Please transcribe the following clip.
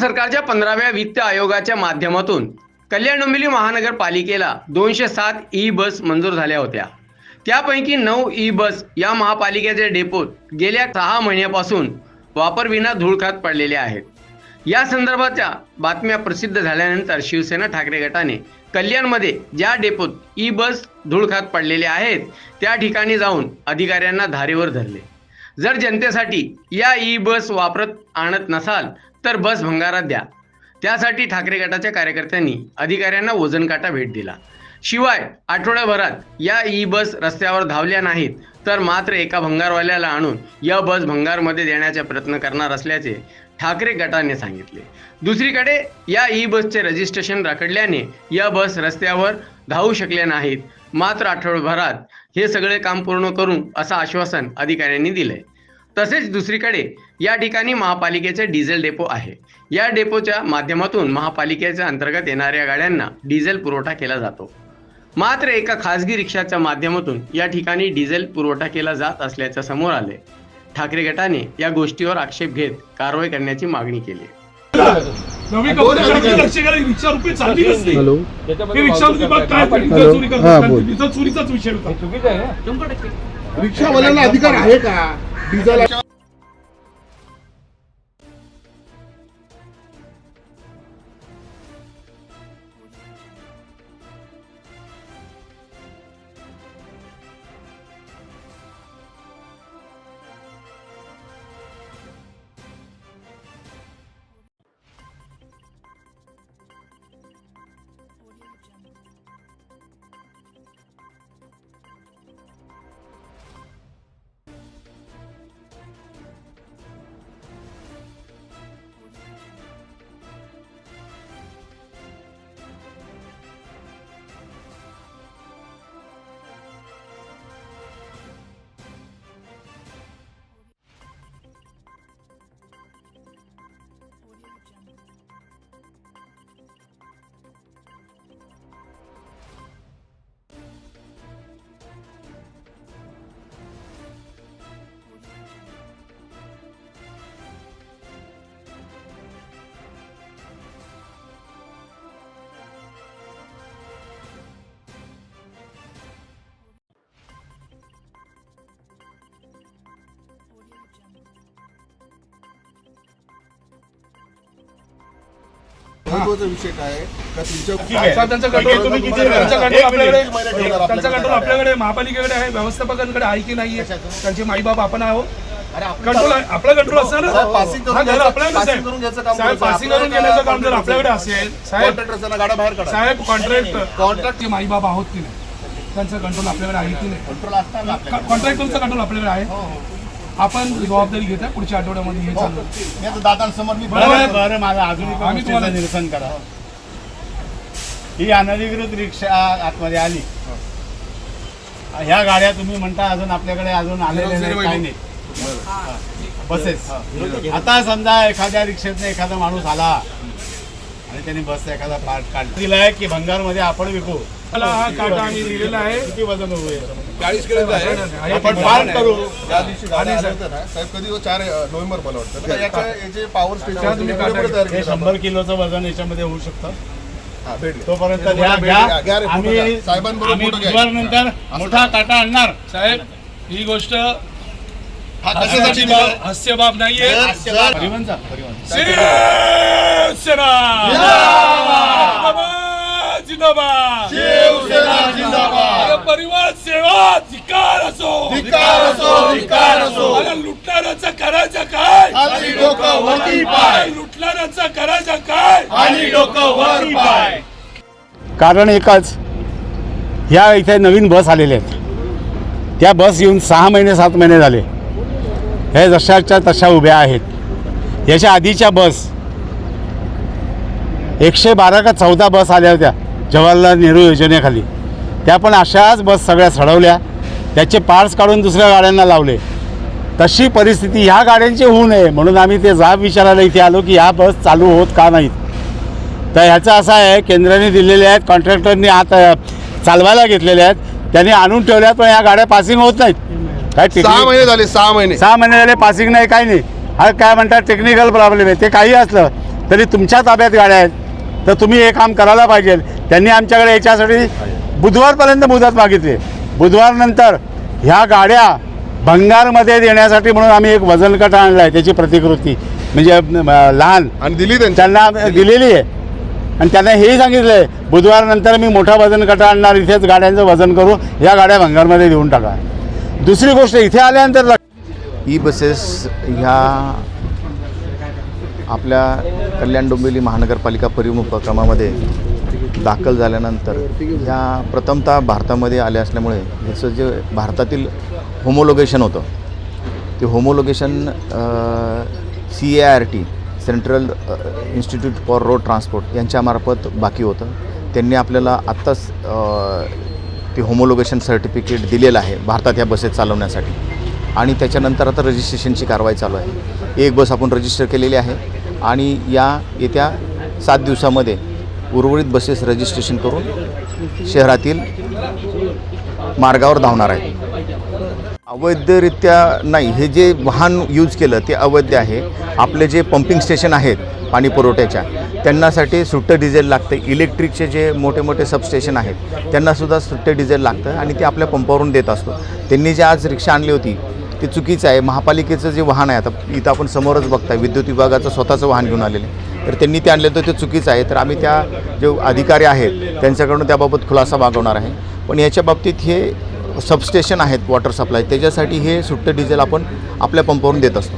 सरकारच्या पंधराव्या वित्त आयोगाच्या माध्यमातून कल्याण डोंबिवली महानगरपालिकेला दोनशे सात ई बस मंजूर झाल्या होत्या. त्यापैकी नऊ ई बस या महापालिकेचे डेपोत गेल्या सहा महिन्यापासून वापरविना धूळखात पडलेले आहेत. या संदर्भाच्या बातम्या प्रसिद्ध झाल्यानंतर शिवसेना ठाकरे गटाने कल्याणमध्ये ज्या डेपोत ई बस धूळखात पडलेले आहेत त्या ठिकाणी जाऊन अधिकाऱ्यांना धारेवर धरले. जर जनतेसाठी या ई बस वापरत आणत नसाल तर बस भंगारात द्या. त्यासाठी ठाकरे गटाच्या कार्यकर्त्यांनी अधिकाऱ्यांना वजन काटा भेट दिला. शिवाय आठवड्याभरात या ई बस रस्त्यावर धावल्या नाहीत तर मात्र एका भंगारवाल्याला आणून या बस भंगारमध्ये देण्याचा प्रयत्न करणार असल्याचे ठाकरे गटाने सांगितले. दुसरीकडे या ई बसचे रजिस्ट्रेशन रखडल्याने या बस रस्त्यावर धावू शकल्या नाहीत. मात्र आठवड्याभरात हे सगळे काम पूर्ण करू असं आश्वासन अधिकाऱ्यांनी दिलंय. तसेच दुसरीकडे या ठिकाणी महापालिकेचे डिझेल डेपो आहे. या डेपोच्या माध्यमातून महापालिकेच्या अंतर्गत येणाऱ्या गाड्यांना डिझेल पुरवठा केला जातो. मात्र एका खासगी रिक्षाच्या माध्यमातून या ठिकाणी डिझेल पुरवठा केला जात असल्याचं समोर आले ठाकरे गटाने या गोष्टीवर आक्षेप घेत कारवाई करण्याची मागणी केली. चोरीचाच विषय होता. रिक्षावाल्यांना अधिकार आहे का? डिझेल महत्त्वाचा विषय काय आहे? का तुमच्या त्यांचा कंट्रोल तुम्ही किती त्यांचा कंट्रोल आपल्याकडे त्यांचा कंट्रोल आपल्याकडे महापालिकेकडे आहे व्यवस्थापकांकडे आहे की नाहीये त्यांचे माईबाप आपण आहोत? कंट्रोल आपला कंट्रोल असणार करून हा, करायचं. पासिंग करून घेण्याचं काम जर आपल्याकडे असेल साहेब कॉन्ट्रॅक्टरचा गाड्या बाहेर काढा. साहेब कॉन्ट्रॅक्ट कॉन्ट्रॅक्ट माईबाप आहोत की नाही? त्यांचं कंट्रोल आपल्याकडे आहे की नाही? कंट्रोल असताना कॉन्ट्रॅक्टरचा कंट्रोल आपल्याकडे. आहे? हो, आपण जबाबदारी घेता पुढच्या आठवड्यामध्ये हे चालू. मी आता दादांसमोर मी बरं, बरं मला अजून एका आम्ही गोष्टीचं तुम्हाला- निरसन करा. ही अनधिकृत रिक्षा आतमध्ये आली. ह्या गाड्या तुम्ही म्हणता अजून आपल्याकडे अजून आलेल्या नाही काही नाही. बसेस. आता समजा एखाद्या रिक्षेतनं एखादा माणूस आला आणि त्याने बसचा एखादा पार्ट काढला. दिलाय की भंगारमध्ये आपण विकू. मला हा काटा आम्ही दिलेला आहे. किती वजन होईल? आहे. आपण ते पार्ट करू. त्या दिवशी ना. साहेब कधी चार नोव्हेंबर मला वाटतं. याच्या याचे पॉवर स्टेशन हे शंभर किलोचं वजन याच्यामध्ये होऊ शकतं. हा. तोपर्यंत नंतर मोठा काटा आणणार. साहेब ही गोष्ट हा? हास्यबाब हास्यबाब नाहीये परिवहनचा शिवसेना जिंदाबाद, जिंदाबाद परिवार सेवा धिकार असो. धिक्कार असो, धिक्कार असो. अरे लुटणाऱ्याचं करायचं काय? खाली डोकं वरती पाय. लुटणाऱ्याचं करायचं काय? आणि डोकं वर पाय. कारण एकच ह्या इथे नवीन बस आलेल्या आहेत. त्या बस येऊन सहा महिने सात महिने झाले. हे जशाच्या तशा उभ्या आहेत. याच्या आधीच्या बस एकशे बारा का चौदा बस आल्या होत्या. जवाहरलाल नेहरू योजनेखाली. त्या पण अशाच बस सगळ्या सडवल्या. त्याचे पार्ट्स काढून दुसऱ्या गाड्यांना लावले. तशी परिस्थिती ह्या गाड्यांची होऊ नये म्हणून आम्ही ते जाब विचारायला इथे आलो की ह्या बस चालू होत का नाहीत. तर ह्याचं असं आहे केंद्राने दिलेले आहेत कॉन्ट्रॅक्टरनी आता चालवायला घेतलेले आहेत. त्यांनी आणून ठेवल्यात पण या गाड्या पासिंग होत नाहीत. काय सहा महिने झाले सहा महिने. सहा महिने झाले पासिंग नाही काही नाही. हा काय म्हणतात टेक्निकल प्रॉब्लेम आहे. ते काही असलं तरी तुमच्या ताब्यात गाड्या आहेत. तर तुम्ही हे काम करायला पाहिजे. त्यांनी आमच्याकडे याच्यासाठी बुधवारपर्यंत मुदत मागितली. बुधवारनंतर ह्या गाड्या भंगारमध्ये देण्यासाठी म्हणून आम्ही एक वजनकट आणला आहे त्याची प्रतिकृती. म्हणजे लहान. आणि दिली त्यांना. दिलेली आहे. आणि त्यांना हेही सांगितलं आहे बुधवारनंतर मी मोठा वजन कटा आणणार इथेच गाड्यांचं वजन करू या गाड्या भंगारमध्ये देऊन टाका. दुसरी गोष्ट इथे आल्यानंतर ई बसेस ह्या आपल्या कल्याण डोंबिवली महानगरपालिका परिवहन उपक्रमामध्ये दाखल झाल्यानंतर ह्या प्रथमतः भारतामध्ये आल्या असल्यामुळे ह्याचं जे भारतातील होमोलोगेशन होतं ते homologation C A R T central institute for road transport यांच्यामार्फत बाकी होतं. त्यांनी आपल्याला आत्ताच ते होमोलोगेशन सर्टिफिकेट दिलेलं आहे भारतात ह्या बसेस चालवण्यासाठी. आणि त्याच्यानंतर आता रजिस्ट्रेशनची कारवाई चालू आहे. एक बस आपण रजिस्टर केलेली आहे. आणि या येत्या सात दिवसामध्ये उर्वरित बसेस रजिस्ट्रेशन करून शहरातील मार्गावर धावणार आहे अवैधरित्या नाही हे जे वाहन यूज केलं ते अवैध आहे. आपले जे पंपिंग स्टेशन आहेत पाणी पुरवठ्याच्या त्यांनासाठी सुट्टं डिझेल लागतं. इलेक्ट्रिकचे जे मोठे मोठे सबस्टेशन आहेत त्यांनासुद्धा सुट्टं डिझेल लागतं आणि ते आपल्या पंपावरून देत असतो. त्यांनी जे आज रिक्षा आणली होती ते चुकीचं आहे. महापालिकेचं जे वाहन आहे आता इथं आपण समोरच बघताय विद्युत विभागाचं स्वतःचं वाहन घेऊन आलेलं आहे. तर त्यांनी ते आणलं तर ते चुकीचं आहे. तर आम्ही त्या जे अधिकारी आहेत त्यांच्याकडून त्याबाबत खुलासा मागवणार आहे. पण याच्या बाबतीत हे सबस्टेशन आहेत वॉटर सप्लाय त्याच्यासाठी हे सुट्टं डिझेल आपण आपल्या पंपावरून देत असतो.